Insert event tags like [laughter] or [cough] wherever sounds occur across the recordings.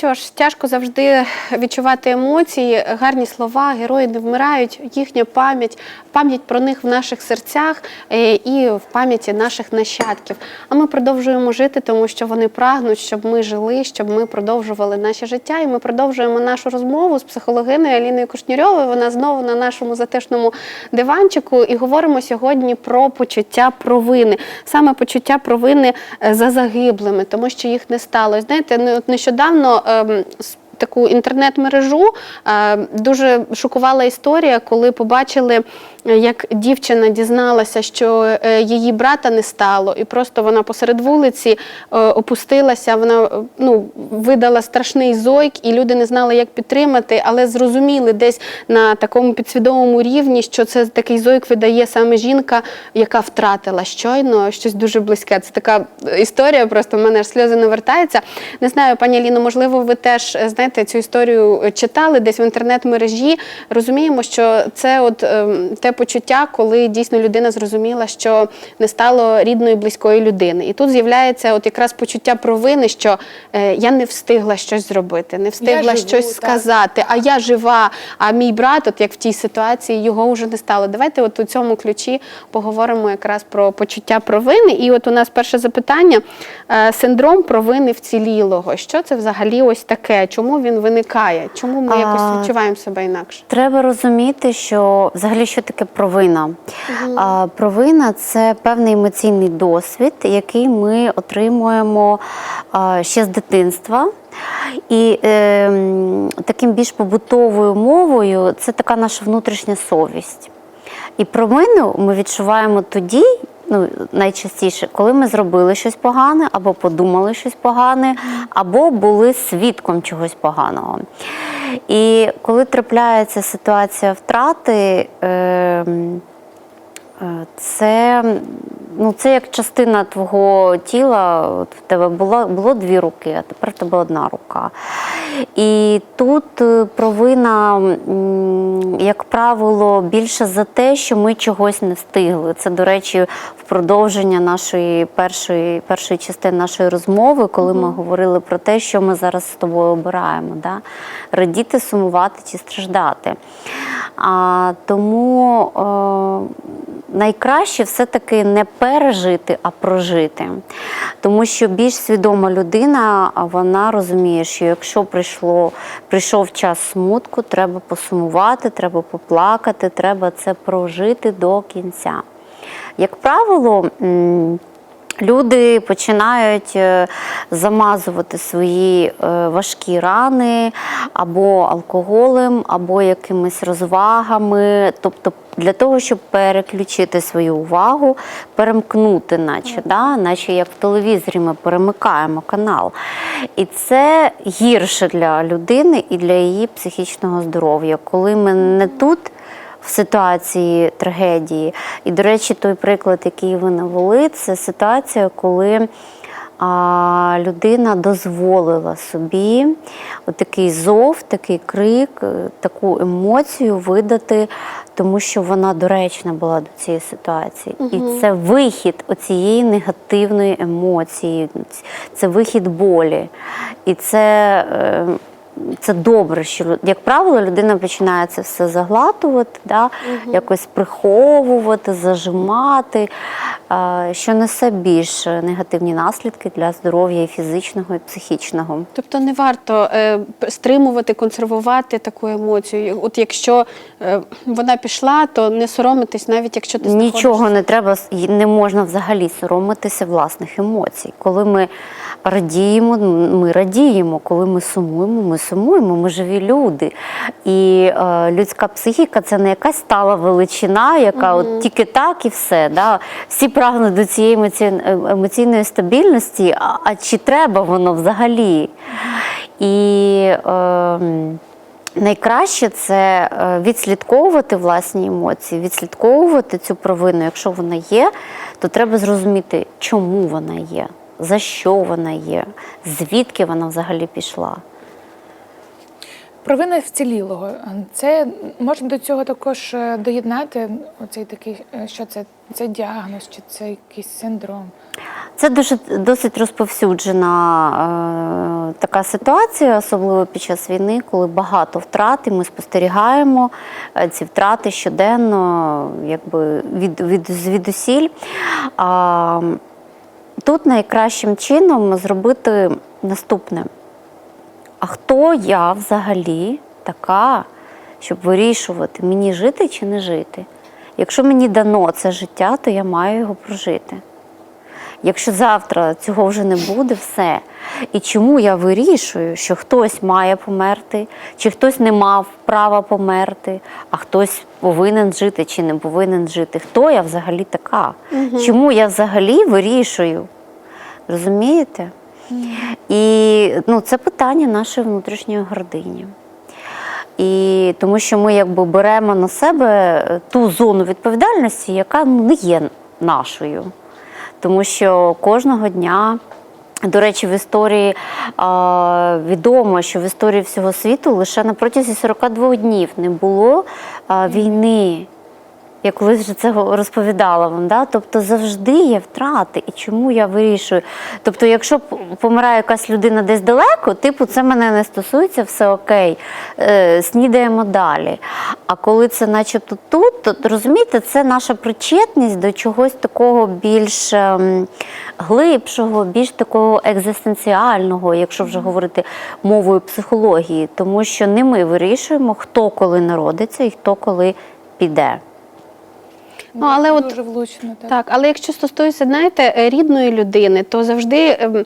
що ж, тяжко завжди відчувати емоції, гарні слова, герої не вмирають, їхня пам'ять, пам'ять про них в наших серцях е, і в пам'яті наших нащадків. А ми продовжуємо жити, тому що вони прагнуть, щоб ми жили, щоб ми продовжували наше життя. І ми продовжуємо нашу розмову з психологиною Аліною Кушнірьовою. Вона знову на нашому затишному диванчику. І говоримо сьогодні про почуття провини, саме почуття провини е, за загиблими, тому що їх не стало. Знаєте, не- нещодавно. Ем, Таку інтернет-мережу. Е, дуже шокувала історія, коли побачили, як дівчина дізналася, що е, її брата не стало, і просто вона посеред вулиці е, опустилася. Вона е, ну видала страшний зойк, і люди не знали, як підтримати, але зрозуміли десь на такому підсвідомому рівні, що це такий зойк видає саме жінка, яка втратила щойно щось дуже близьке. Це така історія, просто в мене аж сльози навертаються. Не знаю, пані Аліно, можливо, ви теж знаєте цю історію читали десь в інтернет-мережі. Розуміємо, що це от ем, те почуття, коли дійсно людина зрозуміла, що не стало рідної близької людини. І тут з'являється от якраз почуття провини, що е, я не встигла щось зробити, не встигла живу, щось так. сказати, а я жива, а мій брат, от як в тій ситуації, його вже не стало. Давайте от у цьому ключі поговоримо якраз про почуття провини. І от у нас перше запитання: Е, синдром провини вцілілого. Що це взагалі ось таке? Чому він виникає? Чому ми якось відчуваємо себе інакше? Треба розуміти, що взагалі що таке провина. А, провина це певний емоційний досвід, який ми отримуємо а, ще з дитинства. І е, таким більш побутовою мовою це така наша внутрішня совість. І провину ми відчуваємо тоді, ну найчастіше, коли ми зробили щось погане, або подумали щось погане, або були свідком чогось поганого. І коли трапляється ситуація втрати, е, Е, Це, ну, це як частина твого тіла. От в тебе було, було дві руки, а тепер в тебе одна рука. І тут е, провина, як правило, більше за те, що ми чогось не встигли. Це, до речі, в продовження нашої першої, першої частини нашої розмови, коли ми говорили про те, що ми зараз з тобою обираємо. Да? Радіти, сумувати чи страждати. А, тому е, найкраще все-таки не пережити, а прожити. Тому що більш свідома людина, вона розуміє, що якщо прийшло, прийшов час смутку, треба посумувати, треба поплакати, треба це прожити до кінця. Як правило, Люди починають е, замазувати свої е, важкі рани або алкоголем, або якимись розвагами, тобто для того, щоб переключити свою увагу, перемкнути, наче, да? наче як в телевізорі ми перемикаємо канал. І це гірше для людини і для її психічного здоров'я, коли ми не тут ситуації трагедії. І, до речі, той приклад, який ви навели, це ситуація, коли а, людина дозволила собі такий зов, такий крик, е, таку емоцію видати, тому що вона доречна була до цієї ситуації. І це вихід оцієї негативної емоції, це вихід болі. І це. Це добре, що як правило людина починає це все заглатувати, да? якось приховувати, зажимати, е, що несе більш негативні наслідки для здоров'я і фізичного, і психічного. Тобто не варто е, стримувати, консервувати таку емоцію. От якщо е, вона пішла, то не соромитись, навіть якщо ти Нічого знаходишся- не треба, не можна взагалі соромитися власних емоцій. Коли ми радіємо, ми радіємо. Коли ми сумуємо, ми сумуємо. Ми живі люди. І е, людська психіка це не якась стала величина, яка от тільки так і все. Да? Всі прагнуть до цієї емоці- е, емоційної стабільності, а, а чи треба воно взагалі? І е, Найкраще це е, відслідковувати власні емоції, відслідковувати цю провину. Якщо вона є, то треба зрозуміти, чому вона є, за що вона є, звідки вона взагалі пішла. Провина вцілілого. Це можна до цього також е, доєднати. Оцей такий, е, що це? Це діагноз, чи це якийсь синдром? Це дуже досить розповсюджена е, така ситуація, особливо під час війни, коли багато втрат, і ми спостерігаємо е, ці втрати щоденно, якби від, від звідусіль. А, тут найкращим чином зробити наступне. А хто я взагалі така, щоб вирішувати, мені жити чи не жити? Якщо мені дано це життя, то я маю його прожити. Якщо завтра цього вже не буде, все. І чому я вирішую, що хтось має померти, чи хтось не мав права померти, а хтось повинен жити чи не повинен жити? Хто я взагалі така? Чому я взагалі вирішую? Розумієте? І ну, це питання нашої внутрішньої гордині. І тому що ми якби беремо на себе ту зону відповідальності, яка ну, не є нашою. Тому що кожного дня, до речі, в історії а, відомо, що в історії всього світу лише на протязі 42 днів не було а, війни. Я колись вже це розповідала вам, да? тобто завжди є втрати. І чому я вирішую? Тобто, якщо помирає якась людина десь далеко, типу, це мене не стосується, все окей, е, снідаємо далі. А коли це начебто тут, то розумієте, це наша причетність до чогось такого більш ем, глибшого, більш такого екзистенціального, якщо вже говорити мовою психології, тому що не ми вирішуємо, хто коли народиться і хто коли піде. Ну, але от дуже влучно. Так. Так, але якщо стосується, знаєте, рідної людини, то завжди ем,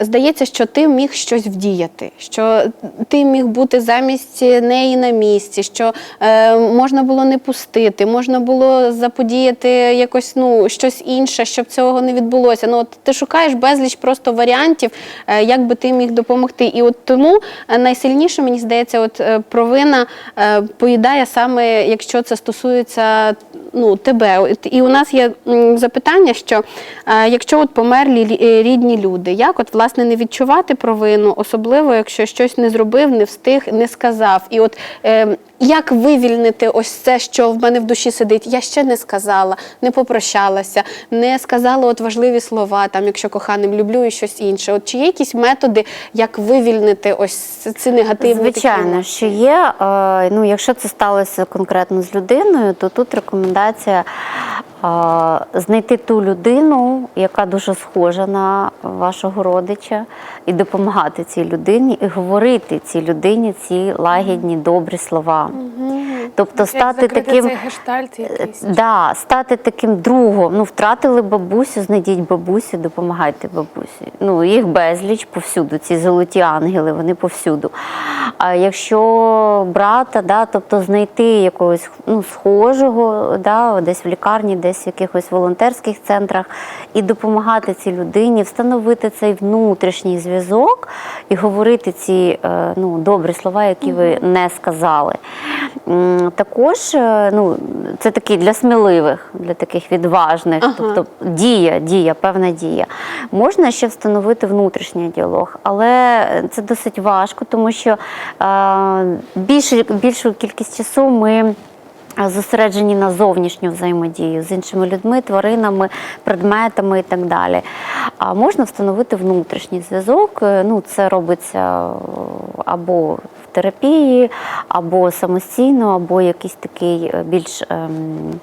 здається, що ти міг щось вдіяти, що ти міг бути замість неї на місці, що е, можна було не пустити, можна було заподіяти якось ну, щось інше, щоб цього не відбулося. Ну, от ти шукаєш безліч просто варіантів, е, як би ти міг допомогти. І от тому е, найсильніше, мені здається, от е, провина е, поїдає саме, якщо це стосується ну, тебе. І у нас є запитання, що е, якщо от померлі лі- е, рідні люди, як от власне не відчувати провину, особливо якщо щось не зробив, не встиг, не сказав. І от е, як вивільнити ось це, що в мене в душі сидить? Я ще не сказала, не попрощалася, не сказала от важливі слова, там, якщо коханим люблю і щось інше. От чи є якісь методи, як вивільнити ось ці негативні такі Звичайно, емоції? що є. Е, Ну, якщо це сталося конкретно з людиною, то тут рекомендація е, знайти ту людину, яка дуже схожа на вашого родича, і допомагати цій людині, і говорити цій людині ці лагідні, добрі слова. Mm-hmm. Тобто стати таким. гештальт якийсь. Да, стати таким другом. Ну, втратили бабусю, знайдіть бабусю, допомагайте бабусі. Ну, їх безліч повсюду. Ці золоті ангели, вони повсюду. А якщо брата, да, тобто знайти якогось ну, схожого, да, десь в лікарні, десь в якихось волонтерських центрах, і допомагати цій людині, встановити цей внутрішній зв'язок і говорити ці е, ну, добрі слова, які ви не сказали. Також е, ну, це такий для сміливих, для таких відважних, Ага. тобто дія, дія, певна дія. Можна ще встановити внутрішній діалог, але це досить важко, тому що е, більшу, більшу кількість часу ми. Зосереджені на зовнішню взаємодію з іншими людьми, тваринами, предметами і так далі. А можна встановити внутрішній зв'язок. Е, Ну, це робиться або терапії, або самостійно, або якийсь такий е, більш ем,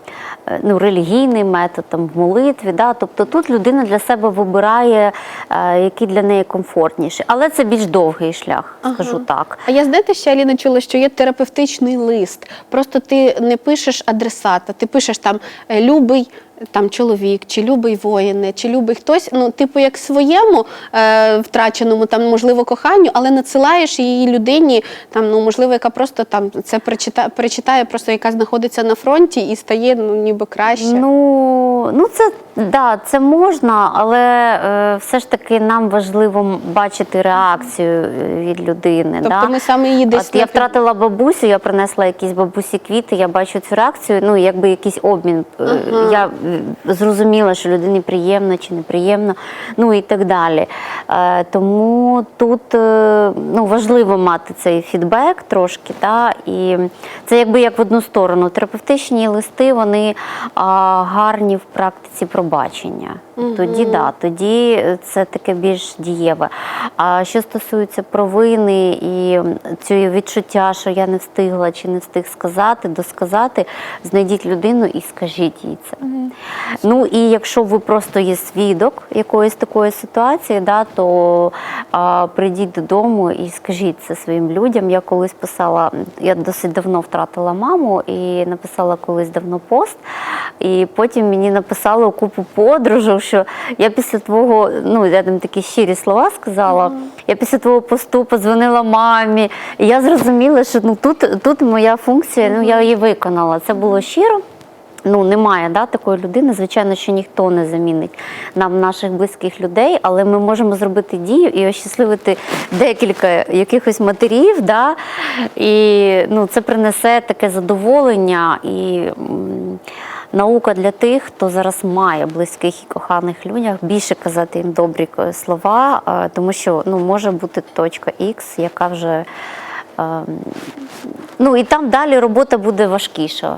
е, ну, релігійний метод там, в молитві. Да? Тобто тут людина для себе вибирає, е, який для неї комфортніший. Але це більш довгий шлях, скажу так. А я знаєте, ще Аліна чула, що є терапевтичний лист. Просто ти не пишеш адресата, ти пишеш там любий. Там чоловік, чи любий воїне, чи любий хтось, ну, типу, як своєму е, втраченому, там, можливо, коханню, але надсилаєш її людині, там, ну, можливо, яка просто там це прочитає, перечитає, просто яка знаходиться на фронті і стає ну, ніби краще. Ну ну це да, це можна, але е, все ж таки нам важливо бачити реакцію е, від людини. Тобто да? ми саме її десь От я втратила бабусю, я принесла якісь бабусі квіти, я бачу цю реакцію, ну якби якийсь обмін. Е, Я м, зрозуміла, що людині приємно чи неприємно, ну і так далі. Е, Тому тут е, ну, важливо мати цей фідбек трошки, та, і це якби як в одну сторону. Терапевтичні листи вони гарні в практиці пробачення. Тоді да, тоді це таке більш дієве. А що стосується провини і цього відчуття, що я не встигла чи не встиг сказати, досказати, знайдіть людину і скажіть їй це. Ну і якщо ви просто є свідок якоїсь такої ситуації, да, то а, прийдіть додому і скажіть це своїм людям. Я колись писала, я досить давно втратила маму і написала колись давно пост. І потім мені написали купу подружок, що я після твого, ну я там такі щирі слова сказала. Я після твого посту подзвонила мамі. І я зрозуміла, що ну тут, тут моя функція, ну я її виконала. Це було щиро. Ну, немає да, такої людини. Звичайно, що ніхто не замінить нам наших близьких людей, але ми можемо зробити дію і ощасливити декілька якихось матерів. Да, і ну, це принесе таке задоволення і наука для тих, хто зараз має близьких і коханих людях, більше казати їм добрі слова, е, тому що ну, може бути точка Х, яка вже. е, Ну і там далі робота буде важкіша.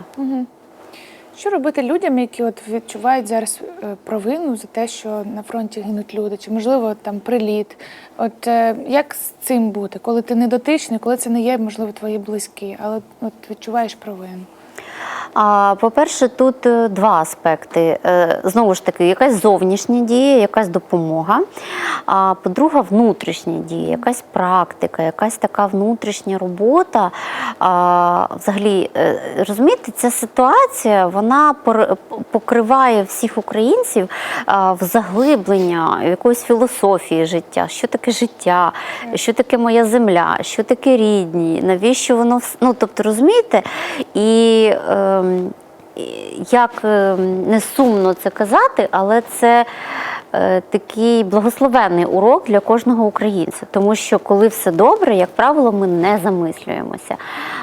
Що робити людям, які от відчувають зараз е, провину за те, що на фронті гинуть люди, чи можливо там приліт? От як з цим бути, коли ти недотичний, коли це не є, можливо, твої близькі, але от відчуваєш провину? А, По-перше, тут е, два аспекти. Е, Знову ж таки, якась зовнішня дія, якась допомога. А по-друге, внутрішня дія, якась практика, якась така внутрішня робота. А, Взагалі, е, розумієте, ця ситуація вона покриває всіх українців в заглиблення якоїсь філософії життя. Що таке життя, що таке моя земля, що таке рідні, навіщо воно ну, тобто, розумієте? І і як ем, не сумно це казати, але це е, такий благословенний урок для кожного українця. Тому що коли все добре, як правило, ми не замислюємося.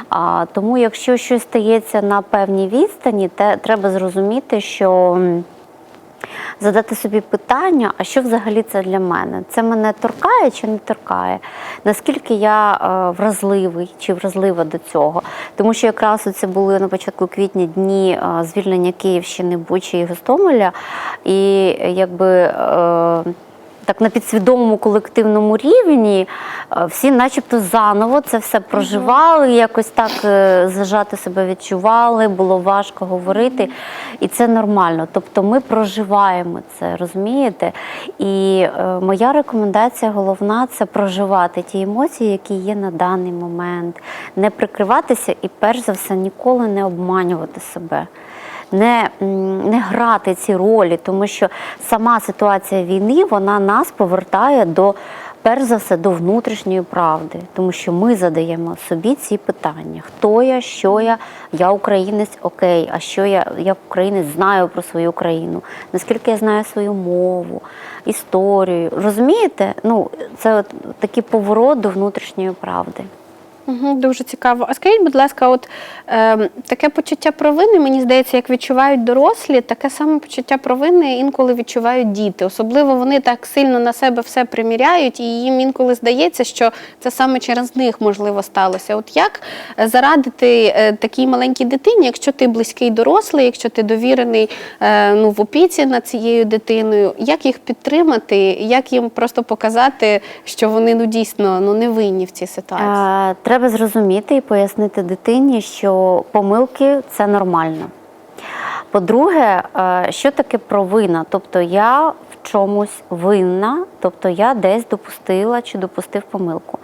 А, тому, якщо щось стається на певній відстані, те треба зрозуміти, що. Задати собі питання, а що взагалі це для мене? Це мене торкає чи не торкає? Наскільки я е, вразливий чи вразлива до цього? Тому що якраз це були на початку квітня дні е, звільнення Київщини, Бучі і Гостомеля, і якби. Так на підсвідомому колективному рівні е, всі, начебто, заново це все проживали, якось так е, зажати себе відчували, було важко говорити, і це нормально. Тобто ми проживаємо це, розумієте? І е, моя рекомендація головна це проживати ті емоції, які є на даний момент, не прикриватися і, перш за все, ніколи не обманювати себе не, не грати ці ролі, тому що сама ситуація війни вона нас повертає до. Перш за все до внутрішньої правди, тому що ми задаємо собі ці питання: хто я, що я, я українець, окей, а що я як українець знаю про свою країну, наскільки я знаю свою мову, історію. Розумієте? Ну, це от такий поворот до внутрішньої правди. Угу, дуже цікаво. А скажіть, будь ласка, от е, таке почуття провини, мені здається, як відчувають дорослі, таке саме почуття провини інколи відчувають діти. Особливо вони так сильно на себе все приміряють, і їм інколи здається, що це саме через них можливо сталося. От як е, зарадити е, такій маленькій дитині, якщо ти близький дорослий, якщо ти довірений е, ну, в опіці над цією дитиною, як їх підтримати, як їм просто показати, що вони ну дійсно ну не винні в цій ситуації? Треба зрозуміти і пояснити дитині, що помилки це нормально. По-друге, е, що таке провина? Тобто я в чомусь винна, тобто я десь допустила чи допустив помилку.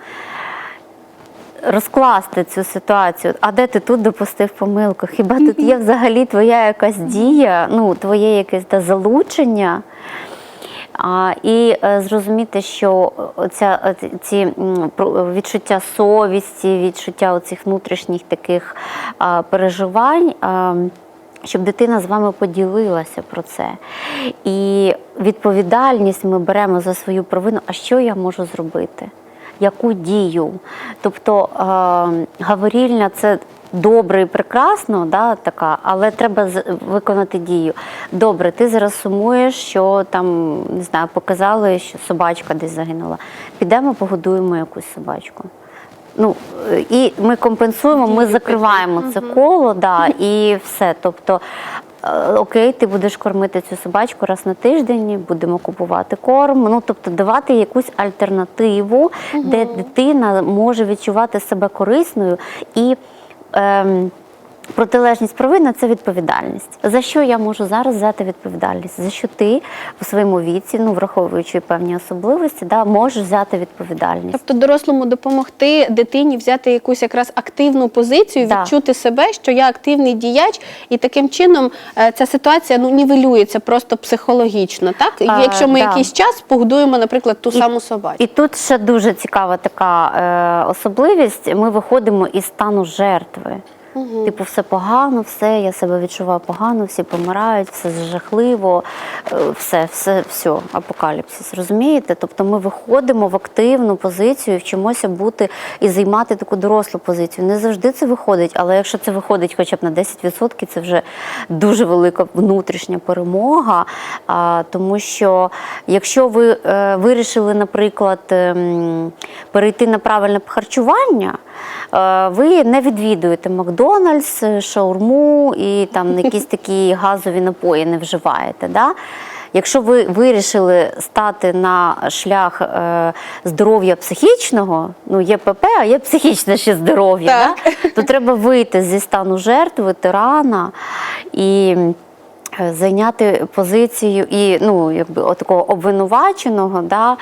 Розкласти цю ситуацію, а де ти тут допустив помилку? Хіба тут є [laughs] взагалі твоя якась дія, ну, твоє якесь да, залучення? І е, зрозуміти, що оця, оці- ці відчуття совісті, відчуття оцих внутрішніх таких переживань. щоб дитина з вами поділилася про це. І відповідальність ми беремо за свою провину. А що я можу зробити? Яку дію? Тобто е, говорільня це добре і прекрасно, да, така, але треба виконати дію. Добре, ти зараз сумуєш, що там не знаю, показали, що собачка десь загинула. Підемо погодуємо якусь собачку. Ну і ми компенсуємо, ми закриваємо це коло, да, [laughs] і все. Тобто, е, окей, ти будеш кормити цю собачку раз на тиждень, будемо купувати корм. Ну тобто давати якусь альтернативу, де дитина може відчувати себе корисною і. um, Протилежність провина це відповідальність. За що я можу зараз взяти відповідальність? За що ти у своєму віці, ну враховуючи певні особливості, да, можеш взяти відповідальність. Тобто дорослому допомогти дитині взяти якусь якраз активну позицію, Да. відчути себе, що я активний діяч, і таким чином е, ця ситуація ну нівелюється просто психологічно. Так, І якщо ми да. якийсь час погодуємо, наприклад, ту саму собачку. І тут ще дуже цікава така е, особливість. Ми виходимо із стану жертви. Типу, все погано, все, я себе відчуваю погано, всі помирають, все жахливо, е, все, все, все, апокаліпсис. Розумієте? Тобто ми виходимо в активну позицію, вчимося бути і займати таку дорослу позицію. Не завжди це виходить, але якщо це виходить хоча б на 10%, це вже дуже велика внутрішня перемога. А, тому що якщо ви е, вирішили, наприклад, ем, перейти на правильне харчування, е, ви не відвідуєте Макдональдс, е, шаурму і там [laughs] якісь такі газові напої не вживаєте. Да? Якщо ви вирішили стати на шлях е, здоров'я психічного, ну є ПП, а є психічне ще здоров'я, да? то треба вийти зі стану жертви, тирана і зайняти позицію і ну, якби от такого обвинуваченого, да,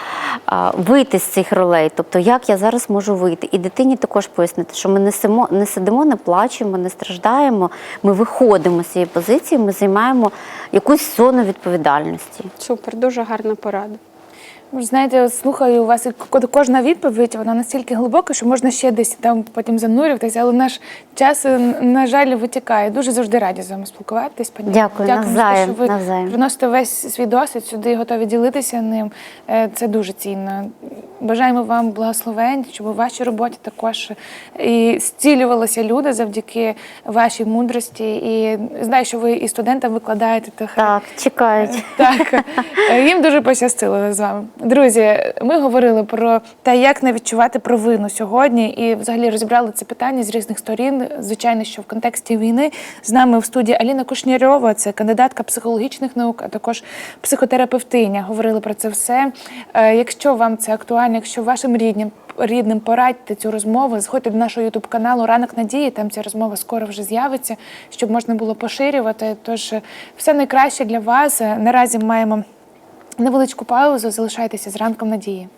вийти з цих ролей. Тобто, як я зараз можу вийти? І дитині також пояснити, що ми не, симо, не сидимо, не плачемо, не страждаємо. Ми виходимо з цієї позиції, ми займаємо якусь зону відповідальності. Супер, дуже гарна порада. Знаєте, от слухаю у вас, і ко- кожна відповідь вона настільки глибока, що можна ще десь там потім занурюватися, але наш час, е, на жаль, витікає. Дуже завжди раді з вами спілкуватись. Пані. Дякую, Дякую навзаєм, що ви навзаєм. приносите весь свій досвід сюди, і готові ділитися ним. Е, Це дуже цінно. Бажаємо вам благословень, щоб у вашій роботі також і зцілювалися люди завдяки вашій мудрості. І знаю, що ви і студентам викладаєте тих Так, чекають. так, е, їм дуже пощастило з вами. Друзі, ми говорили про те, як не відчувати провину сьогодні, і взагалі розібрали це питання з різних сторін. Звичайно, що в контексті війни з нами в студії Аліна Кушнярьова, це кандидатка психологічних наук, а також психотерапевтиня. Говорили про це все. Е, Якщо вам це актуально, якщо вашим рідним рідним порадьте цю розмову, заходьте до нашого ютуб каналу Ранок Надії. Там ця розмова скоро вже з'явиться, щоб можна було поширювати. Тож е, все найкраще для вас. Е, Наразі маємо невеличку паузу. Залишайтеся з ранком надії.